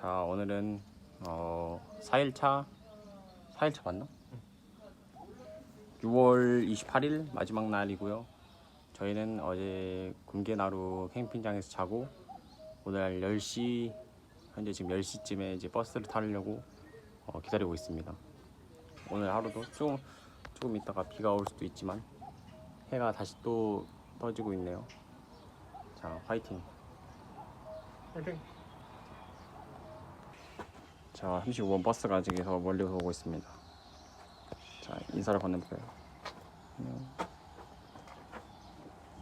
자 오늘은 어 4일차 4일차 맞나? 6월 28일 마지막 날이고요. 저희는 어제 군계나루 캠핑장에서 자고 오늘 10시 현재 지금 10시쯤에 이제 버스를 타려고 어, 기다리고 있습니다. 오늘 하루도 조금 조금 있다가 비가 올 수도 있지만 해가 다시 또 떠지고 있네요. 자 화이팅. 파이팅. 자 35번 버스가 아직에서 멀리서 오고 있습니다. 자 인사를 건네볼까요?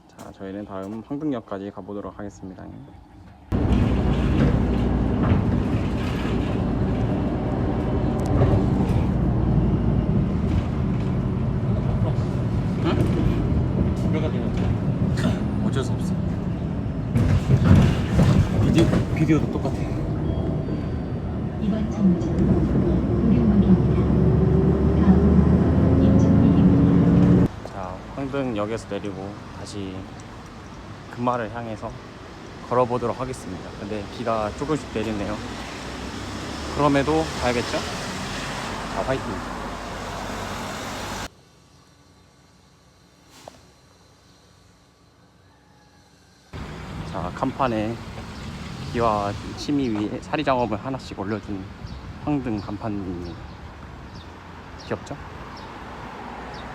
자 저희는 다음 황등역까지 가보도록 하겠습니다. 어쩔 수 없어. 비디오 비디오도 똑같아. 이번 정류장 고령역입니다. 다음 인천역입니다. 자 황등 역에서 내리고 다시 금마를 향해서 걸어보도록 하겠습니다. 근데 비가 조금씩 내리네요. 그럼에도 가야겠죠? 자 화이팅. 자 간판에 비와 침이 위에 사리 작업을 하나씩 올려준 황등 간판입니다. 귀엽죠?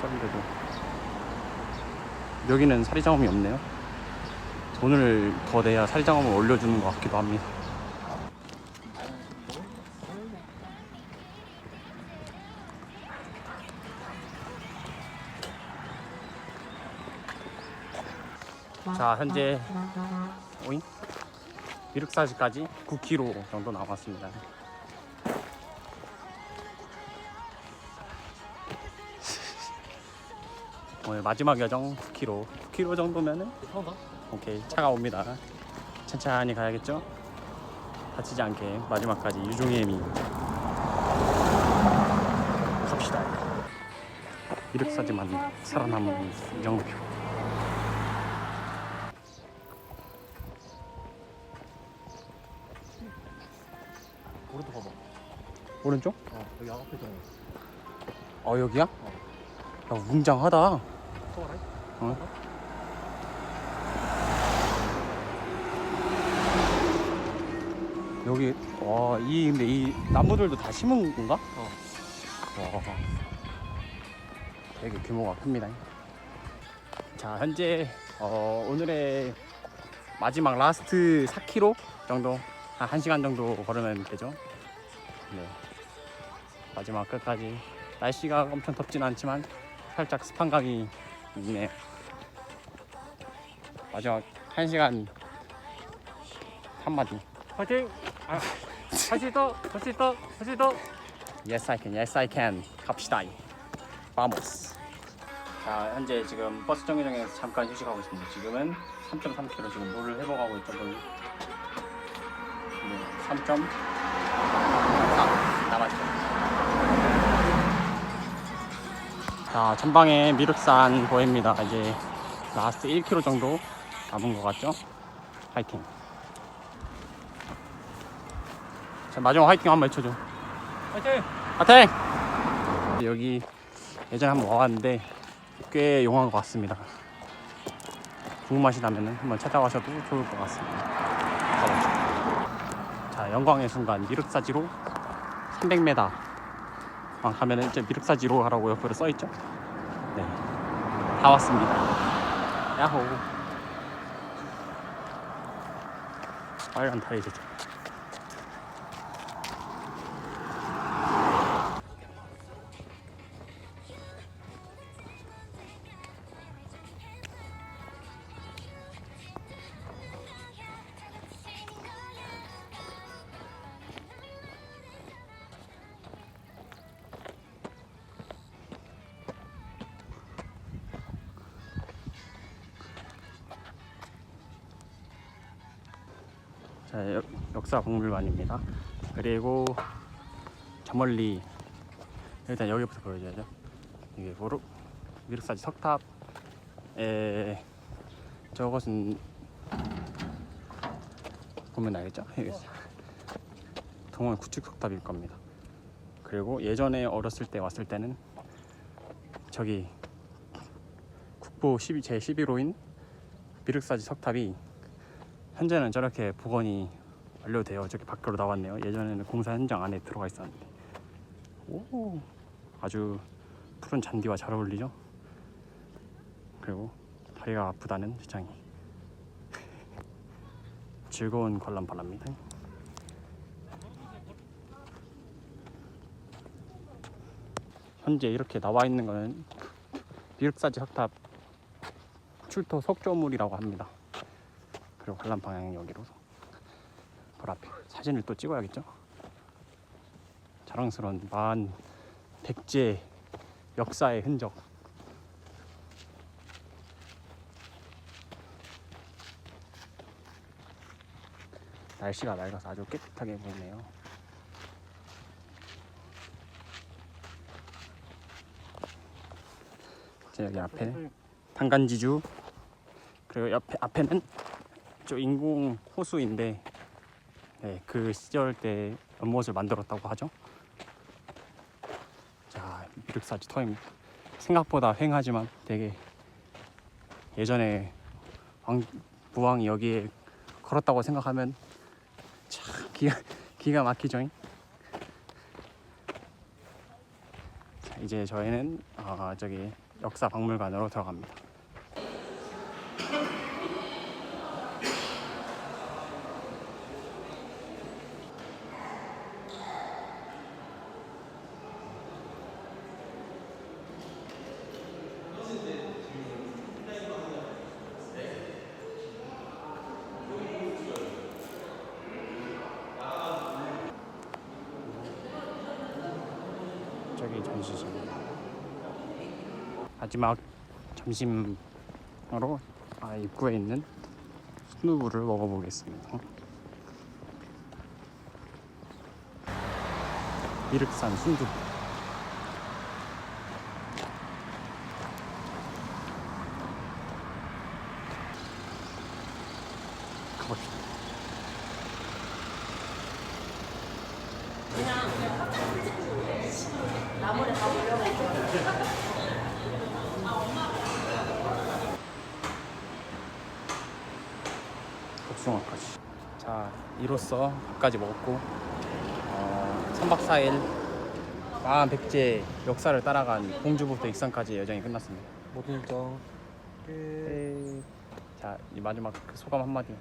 그런데도 여기는 사리 작업이 없네요. 돈을 더 내야 사리 작업을 올려주는 것 같기도 합니다. 자 현재 오잉 미륵사지까지 9km 정도 남았습니다. 오늘 마지막 여정 9km 9km 정도면은? 오케이 차가 옵니다. 천천히 가야겠죠? 다치지 않게 마지막까지 유종의 미 갑시다. 미륵사지만 살아남은 이정표. 오른쪽 봐봐. 오른쪽? 어 여기 앞에 좀어 여기야? 야 웅장하다. 서울에. 어? 여기 와 이 근데 이 나무들도 다 심은 건가? 어. 와 되게 규모가 큽니다. 자 현재 어, 오늘의 마지막 라스트 4km 정도 한 1시간 정도 걸으면 되죠. 네. 마지막 끝까지 날씨가 엄청 덥진 않지만 살짝 습한 감이 있네요. 마지막 1시간 한마디. 파이팅. 아, 할수 있다. 할수 있다. 할수 있다. Yes I can, yes I can. 갑시다. Vamos. 자 현재 지금 버스 정류장에서 잠깐 휴식하고 있습니다. 지금은 3.3km 지금 물을 회복하고 있죠. 물. 네, 3.4 자 전방에 미륵산 보입니다. 이제 라스트 1km 정도 남은 것 같죠? 화이팅. 자 마지막 화이팅 한번 외쳐줘. 파이팅. 하팅! 여기 예전에 한번 와봤는데 꽤 용한 것 같습니다. 궁금하시 나면 한번 찾아가셔도 좋을 것 같습니다. 가보죠. 자, 영광의 순간 미륵사지로 300m 가면은 이제 미륵사지로 하라고 옆으로 써있죠? 네. 다 왔습니다. 야호. 빨간 타이즈죠. 자, 역, 역사 박물관입니다. 그리고 저 멀리 일단 여기부터 보여줘야죠. 이게 보루 미륵사지 석탑에 저것은 보면 알겠죠? 동원 구축 석탑일 겁니다. 그리고 예전에 어렸을 때 왔을 때는 저기 국보 12, 제 11호인 비륵사지 석탑이 현재는 저렇게 복원이 완료되어 저기 밖으로 나왔네요. 예전에는 공사 현장 안에 들어가 있었는데 오 아주 푸른 잔디와 잘 어울리죠. 그리고 다리가 아프다는 주장이 즐거운 관람 바랍니다. 현재 이렇게 나와 있는 거는 비륵사지 석탑 출토 석조물이라고 합니다. 그리고 관람 방향이 여기로 바로 앞에 사진을 또 찍어야겠죠. 자랑스러운 만 백제 역사의 흔적. 날씨가 맑아서 아주 깨끗하게 보이네요. 자, 여기 앞에 탄간지주 그리고 옆에 앞에는 저 인공 호수인데 네, 그 시절 때 연못을 만들었다고 하죠. 자, 미륵사지 터입니다. 생각보다 휑하지만 되게 예전에 왕, 부왕이 여기에 걸었다고 생각하면 참 기가, 기가 막히죠. 자, 이제 저희는 어, 저기 역사 박물관으로 들어갑니다. 저기 전시실. 마지막 점심으로 아, 입구에 있는 스누브를 먹어보겠습니다. 미륵산 순두. 가 복숭아까지. 자, 이로써 밥까지 먹었고 어, 3박 4일 마한 백제 역사를 따라간 공주부터 익산까지 여정이 끝났습니다. 모든 일정 끝. 네. 자, 이 마지막 그 소감 한마디.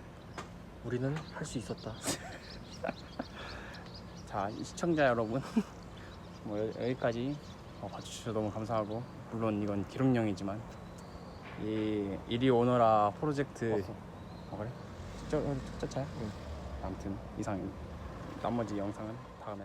우리는 할 수 있었다. 자, 이 시청자 여러분, 뭐 여, 여기까지 어, 봐주셔서 너무 감사하고 물론 이건 기록용이지만 이 이리 오너라 프로젝트. 어 그래? 저, 저, 저 차야? 아무튼 이상입니다. 나머지 영상은 다음에.